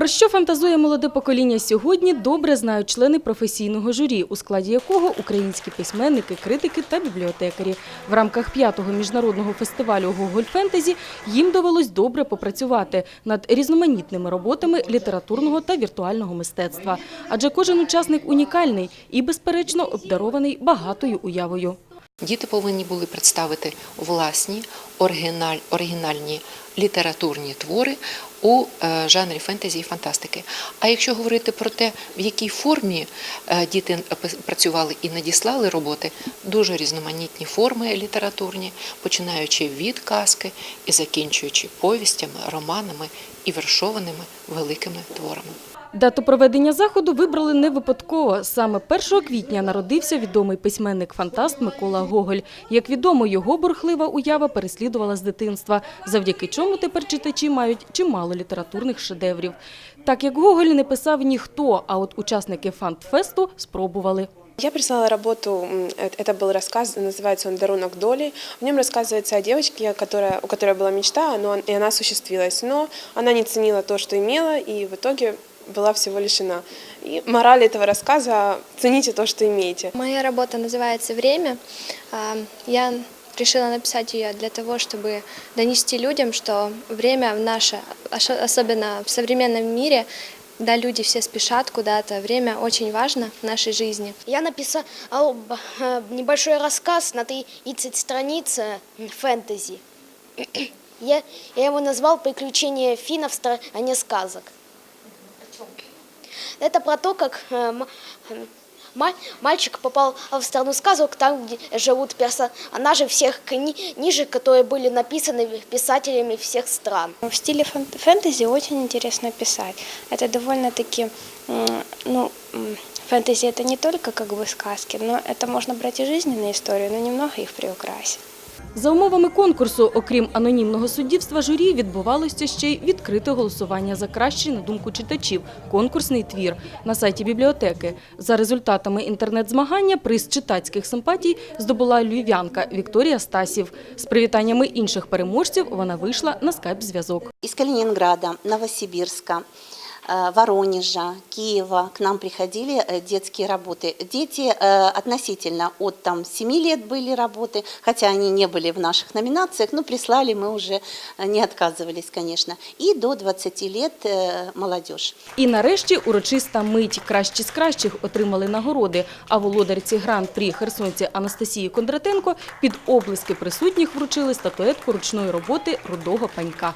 Про що фантазує молоде покоління сьогодні, добре знають члени професійного журі, у складі якого українські письменники, критики та бібліотекарі. В рамках п'ятого міжнародного фестивалю Гоголь Фентезі їм довелось добре попрацювати над різноманітними роботами літературного та віртуального мистецтва. Адже кожен учасник унікальний і, безперечно, обдарований багатою уявою. Діти повинні були представити власні оригіналь, оригінальні літературні твори у е, жанрі фентезі і фантастики. А якщо говорити про те, в якій формі е, діти працювали і надіслали роботи, дуже різноманітні форми літературні, починаючи від казки і закінчуючи повістями, романами і вершованими великими творами. Дату проведення заходу вибрали не випадково. Саме 1 квітня народився відомий письменник-фантаст Микола Гоголь. Як відомо, його бурхлива уява переслідувала з дитинства, завдяки чому тепер читачі мають чимало літературних шедеврів. Так як Гоголь не писав ніхто, а от учасники фантфесту спробували. Я прислала работу, это был рассказ, называется он «Дарунок доли». В нем рассказывается о девочке, которая, у которой была мечта, но, и она осуществилась. Но она не ценила то, что имела, и в итоге была всего лишена. И мораль этого рассказа – цените то, что имеете. Моя работа называется «Время». А, Я решила написать ее для того, чтобы донести людям, что время в наше, особенно в современном мире, да, люди все спешат куда-то, время очень важно в нашей жизни. Я написал э, небольшой рассказ на 30 страниц э, фэнтези. Я, я его назвал «Приключения Фина в стране сказок». Это про то, как э, мальчик попал в страну сказок, там, где живут персонажи всех книжек, которые были написаны писателями всех стран. В стиле фэн- фэнтези очень интересно писать. Это довольно-таки, ну, фэнтези это не только как бы сказки, но это можно брать и жизненные истории, но немного их приукрасить. За умовами конкурсу, окрім анонімного суддівства журі, відбувалося ще й відкрите голосування за кращий, на думку читачів, конкурсний твір на сайті бібліотеки. За результатами інтернет-змагання приз читацьких симпатій здобула львів'янка Вікторія Стасів. З привітаннями інших переможців вона вийшла на скайп-зв'язок. Из Калининграда, Новосибирска, э, Воронежа, Киева к нам приходили э, детские работы. Дети э, относительно от там, 7 лет были работы, хотя они не были в наших номинациях, но прислали мы уже, э, не отказывались, конечно. И до 20 лет э, молодежь. І нарешті урочиста мить. Кращі з кращих отримали нагороди, а володарці гран-прі херсонці Анастасії Кондратенко під облиски присутніх вручили статуетку ручної роботи рудого панька.